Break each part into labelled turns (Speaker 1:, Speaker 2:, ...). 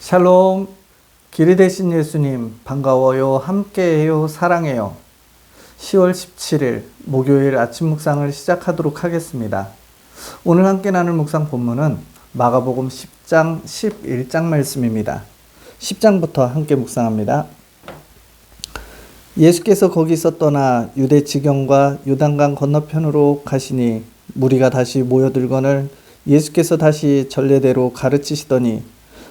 Speaker 1: 샬롬, 길이 되신 예수님, 반가워요, 함께해요, 사랑해요. 10월 17일 목요일 아침 묵상을 시작하도록 하겠습니다. 오늘 함께 나눌 묵상 본문은 마가복음 10장 11장 말씀입니다. 10장부터 함께 묵상합니다. 예수께서 거기서 떠나 유대 지경과 요단강 건너편으로 가시니 무리가 다시 모여들거늘 예수께서 다시 전례대로 가르치시더니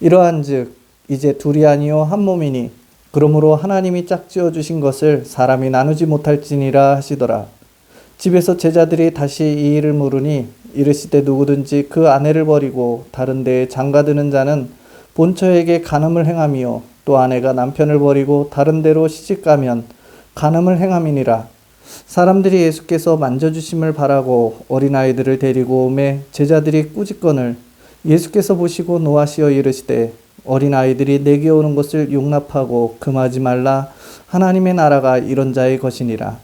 Speaker 1: 이러한즉 이제 둘이 아니요 한 몸이니 그러므로 하나님이 짝지어 주신 것을 사람이 나누지 못할지니라 하시더라. 집에서 제자들이 다시 이 일을 물으니 이르시되 누구든지 그 아내를 버리고 다른 데에 장가드는 자는 본처에게 간음을 행함이요 또 아내가 남편을 버리고 다른 데로 시집가면 간음을 행함이니라. 사람들이 예수께서 만져주심을 바라고 어린아이들을 데리고 오매 제자들이 꾸짖건을 예수께서 보시고 노하시어 이르시되 어린 아이들이 내게 오는 것을 용납하고 금하지 말라. 하나님의 나라가 이런 자의 것이니라.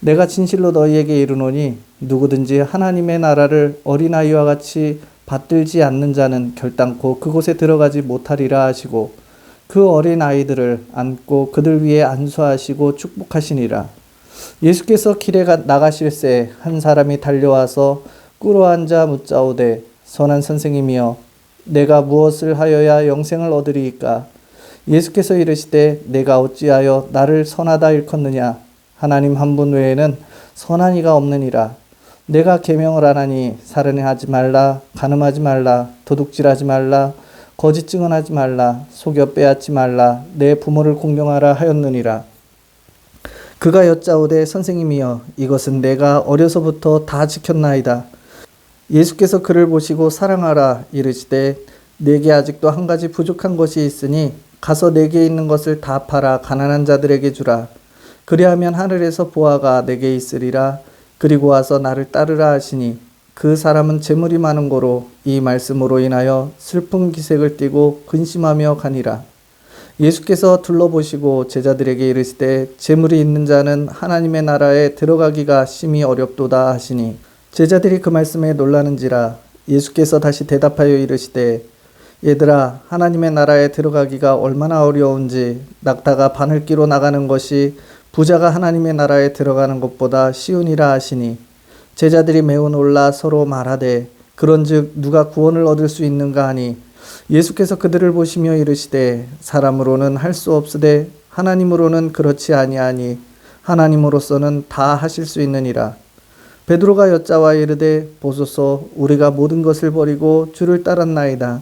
Speaker 1: 내가 진실로 너희에게 이르노니 누구든지 하나님의 나라를 어린 아이와 같이 받들지 않는 자는 결단코 그곳에 들어가지 못하리라 하시고 그 어린 아이들을 안고 그들 위에 안수하시고 축복하시니라. 예수께서 길에 나가실새 한 사람이 달려와서 꿇어 앉아 묻자오되 선한 선생님이여 내가 무엇을 하여야 영생을 얻으리이까? 예수께서 이르시되 내가 어찌하여 나를 선하다 일컫느냐? 하나님 한 분 외에는 선한 이가 없느니라. 내가 계명을 하나니 살인하지 말라 간음하지 말라 도둑질하지 말라 거짓 증언하지 말라 속여 빼앗지 말라 내 부모를 공경하라 하였느니라. 그가 여짜오되 선생님이여 이것은 내가 어려서부터 다 지켰나이다 예수께서 그를 보시고 사랑하라 이르시되 내게 아직도 한 가지 부족한 것이 있으니 가서 내게 있는 것을 다 팔아 가난한 자들에게 주라. 그리하면 하늘에서 보아가 내게 있으리라. 그리고 와서 나를 따르라 하시니 그 사람은 재물이 많은 고로 이 말씀으로 인하여 슬픈 기색을 띠고 근심하며 가니라. 예수께서 둘러보시고 제자들에게 이르시되 재물이 있는 자는 하나님의 나라에 들어가기가 심히 어렵도다 하시니 제자들이 그 말씀에 놀라는지라 예수께서 다시 대답하여 이르시되 얘들아 하나님의 나라에 들어가기가 얼마나 어려운지 낙타가 바늘기로 나가는 것이 부자가 하나님의 나라에 들어가는 것보다 쉬우니라 하시니 제자들이 매우 놀라 서로 말하되 그런즉 누가 구원을 얻을 수 있는가 하니 예수께서 그들을 보시며 이르시되 사람으로는 할 수 없으되 하나님으로는 그렇지 아니하니 하나님으로서는 다 하실 수 있느니라 베드로가 여자와 이르되 보소서 우리가 모든 것을 버리고 주를 따랐나이다.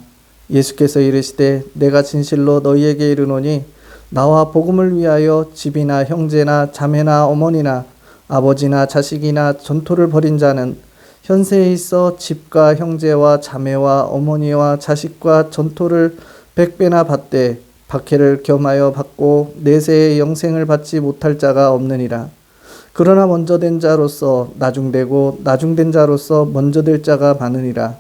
Speaker 1: 예수께서 이르시되 내가 진실로 너희에게 이르노니 나와 복음을 위하여 집이나 형제나 자매나 어머니나 아버지나 자식이나 전토를 벌인 자는 현세에 있어 집과 형제와 자매와 어머니와 자식과 전토를 백배나 받되 박해를 겸하여 받고 내세의 영생을 받지 못할 자가 없느니라. 그러나 먼저 된 자로서 나중되고 나중된 자로서 먼저 될 자가 많으니라.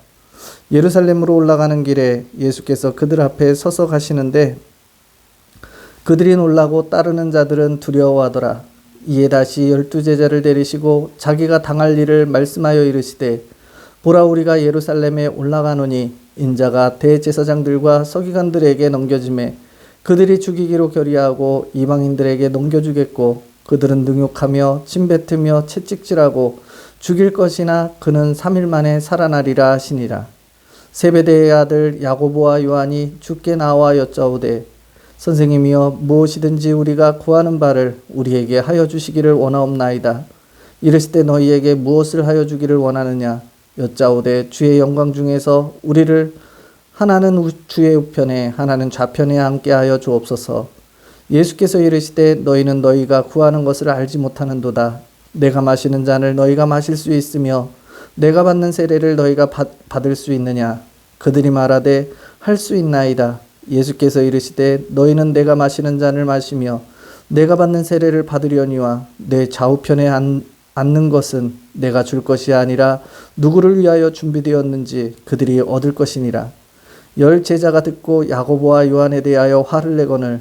Speaker 1: 예루살렘으로 올라가는 길에 예수께서 그들 앞에 서서 가시는데 그들이 놀라고 따르는 자들은 두려워하더라. 이에 다시 열두 제자를 데리시고 자기가 당할 일을 말씀하여 이르시되 보라 우리가 예루살렘에 올라가노니 인자가 대제사장들과 서기관들에게 넘겨짐에 그들이 죽이기로 결의하고 이방인들에게 넘겨주겠고 그들은 능욕하며 침뱉으며 채찍질하고 죽일 것이나 그는 3일 만에 살아나리라 하시니라. 세베대의 아들 야고보와 요한이 죽게 나와 여짜오되 선생님이여 무엇이든지 우리가 구하는 바를 우리에게 하여 주시기를 원하옵나이다. 이르시되 너희에게 무엇을 하여 주기를 원하느냐 여짜오되 주의 영광 중에서 우리를 하나는 주의 우편에 하나는 좌편에 함께 하여 주옵소서. 예수께서 이르시되 너희는 너희가 구하는 것을 알지 못하는도다. 내가 마시는 잔을 너희가 마실 수 있으며 내가 받는 세례를 너희가 받, 받을 수 있느냐? 그들이 말하되 할 수 있나이다. 예수께서 이르시되 너희는 내가 마시는 잔을 마시며 내가 받는 세례를 받으려니와 내 좌우편에 앉, 앉는 것은 내가 줄 것이 아니라 누구를 위하여 준비되었는지 그들이 얻을 것이니라. 열 제자가 듣고 야고보와 요한에 대하여 화를 내거늘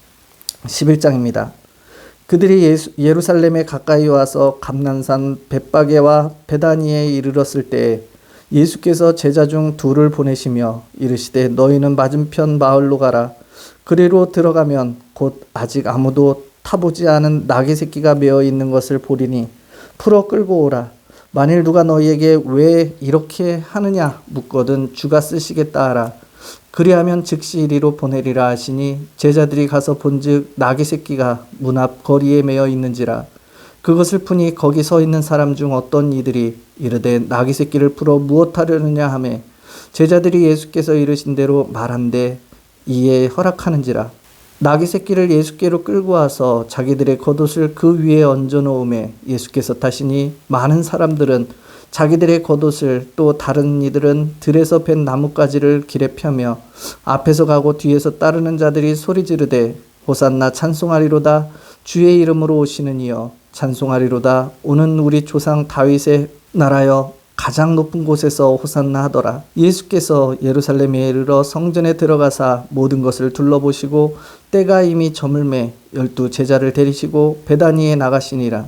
Speaker 1: 11장입니다. 그들이 예수, 예루살렘에 가까이 와서 감난산 벳바게와 베다니에 이르렀을 때 예수께서 제자 중 둘을 보내시며 이르시되 너희는 맞은편 마을로 가라. 그리로 들어가면 곧 아직 아무도 타보지 않은 나귀 새끼가 메어 있는 것을 보리니 풀어 끌고 오라. 만일 누가 너희에게 왜 이렇게 하느냐? 묻거든 주가 쓰시겠다 하라 그리하면 즉시 이리로 보내리라 하시니 제자들이 가서 본즉 나귀 새끼가 문 앞 거리에 메어 있는지라. 그것을 푸니 거기 서 있는 사람 중 어떤 이들이 이르되 나귀 새끼를 풀어 무엇 하려느냐 하매 제자들이 예수께서 이르신 대로 말한데 이에 허락하는지라. 나귀 새끼를 예수께로 끌고 와서 자기들의 겉옷을 그 위에 얹어 놓음에 예수께서 타시니 많은 사람들은 자기들의 겉옷을 또 다른 이들은 들에서 벤 나뭇가지를 길에 펴며 앞에서 가고 뒤에서 따르는 자들이 소리 지르되 호산나 찬송하리로다 주의 이름으로 오시는 이여 찬송하리로다 오는 우리 조상 다윗의 나라여 가장 높은 곳에서 호산나 하더라. 예수께서 예루살렘에 이르러 성전에 들어가사 모든 것을 둘러보시고 때가 이미 저물매 열두 제자를 데리시고 베다니에 나가시니라.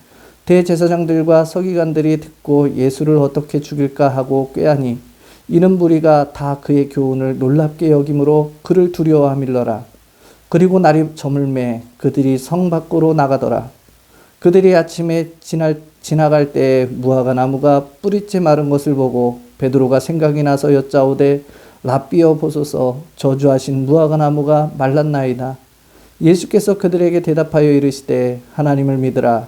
Speaker 1: 대제사장들과 서기관들이 듣고 예수를 어떻게 죽일까 하고 꾀하니 이는 무리가 다 그의 교훈을 놀랍게 여김으로 그를 두려워함일러라. 그리고 날이 저물매 그들이 성 밖으로 나가더라. 그들이 아침에 지날, 지나갈 때 무화과 나무가 뿌리째 마른 것을 보고 베드로가 생각이 나서 여짜오되 라비어 보소서 저주하신 무화과 나무가 말랐나이다. 예수께서 그들에게 대답하여 이르시되 하나님을 믿으라.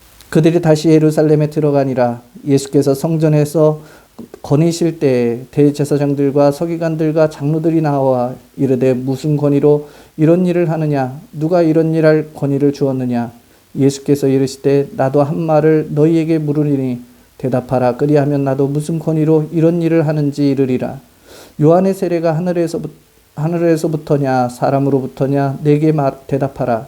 Speaker 1: 그들이 다시 예루살렘에 들어가니라. 예수께서 성전에서 거니실 때 대제사장들과 서기관들과 장로들이 나와 이르되 무슨 권위로 이런 일을 하느냐? 누가 이런 일 할 권위를 주었느냐? 예수께서 이르시되 나도 한 말을 너희에게 물으리니 대답하라. 그리하면 나도 무슨 권위로 이런 일을 하는지 이르리라. 요한의 세례가 하늘에서 하늘에서부터냐 사람으로부터냐? 내게 말 대답하라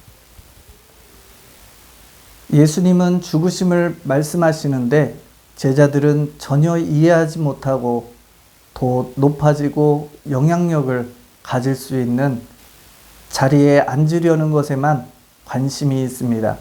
Speaker 1: 예수님은 죽으심을 말씀하시는데 제자들은 전혀 이해하지 못하고 더 높아지고 영향력을 가질 수 있는 자리에 앉으려는 것에만 관심이 있습니다.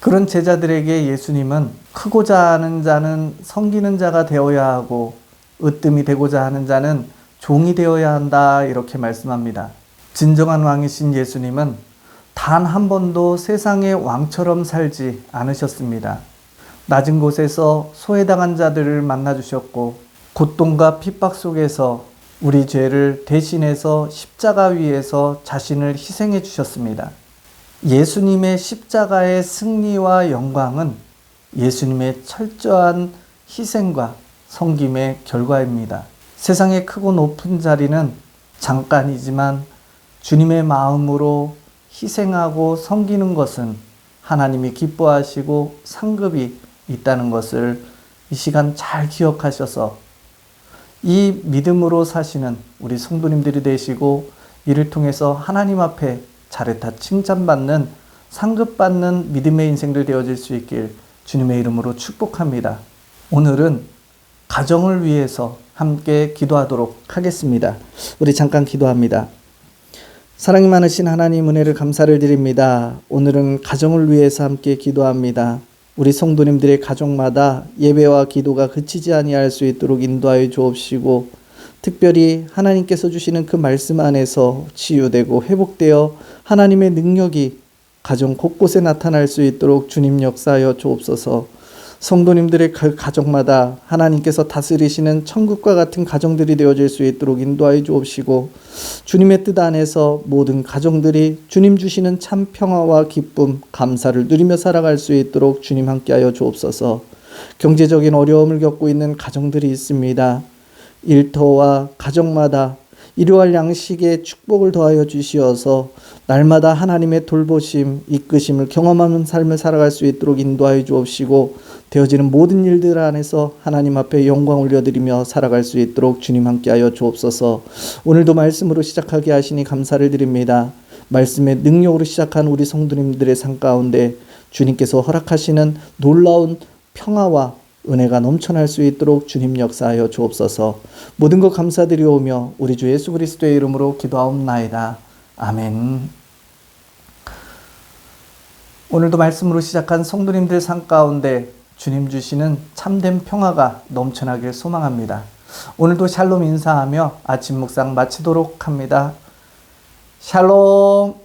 Speaker 1: 그런 제자들에게 예수님은 크고자 하는 자는 섬기는 자가 되어야 하고 으뜸이 되고자 하는 자는 종이 되어야 한다 이렇게 말씀합니다. 진정한 왕이신 예수님은 단 한 번도 세상의 왕처럼 살지 않으셨습니다. 낮은 곳에서 소외당한 자들을 만나 주셨고 고통과 핍박 속에서 우리 죄를 대신해서 십자가 위에서 자신을 희생해 주셨습니다. 예수님의 십자가의 승리와 영광은 예수님의 철저한 희생과 섬김의 결과입니다. 세상의 크고 높은 자리는 잠깐이지만 주님의 마음으로 희생하고 섬기는 것은 하나님이 기뻐하시고 상급이 있다는 것을 이 시간 잘 기억하셔서 이 믿음으로 사시는 우리 성도님들이 되시고 이를 통해서 하나님 앞에 잘했다 칭찬받는 상급받는 믿음의 인생들 되어질 수 있길 주님의 이름으로 축복합니다. 오늘은 가정을 위해서 함께 기도하도록 하겠습니다. 우리 잠깐 기도합니다. 사랑이 많으신 하나님 은혜를 감사를 드립니다. 오늘은 가정을 위해서 함께 기도합니다. 우리 성도님들의 가족마다 예배와 기도가 그치지 아니할 수 있도록 인도하여 주옵시고 특별히 하나님께서 주시는 그 말씀 안에서 치유되고 회복되어 하나님의 능력이 가정 곳곳에 나타날 수 있도록 주님 역사하여 주옵소서. 성도님들의 그 가정마다 하나님께서 다스리시는 천국과 같은 가정들이 되어질 수 있도록 인도하여 주옵시고 주님의 뜻 안에서 모든 가정들이 주님 주시는 참 평화와 기쁨, 감사를 누리며 살아갈 수 있도록 주님 함께하여 주옵소서. 경제적인 어려움을 겪고 있는 가정들이 있습니다. 일터와 가정마다 일용할 양식에 축복을 더하여 주시어서 날마다 하나님의 돌보심, 이끄심을 경험하는 삶을 살아갈 수 있도록 인도하여 주옵시고 되어지는 모든 일들 안에서 하나님 앞에 영광 올려드리며 살아갈 수 있도록 주님 함께하여 주옵소서. 오늘도 말씀으로 시작하게 하시니 감사를 드립니다. 말씀의 능력으로 시작한 우리 성도님들의 삶 가운데 주님께서 허락하시는 놀라운 평화와 은혜가 넘쳐날 수 있도록 주님 역사하여 주옵소서. 모든 것 감사드리오며 우리 주 예수 그리스도의 이름으로 기도하옵나이다. 아멘. 오늘도 말씀으로 시작한 성도님들 삶 가운데 주님 주시는 참된 평화가 넘쳐나길 소망합니다. 오늘도 샬롬 인사하며 아침 묵상 마치도록 합니다. 샬롬.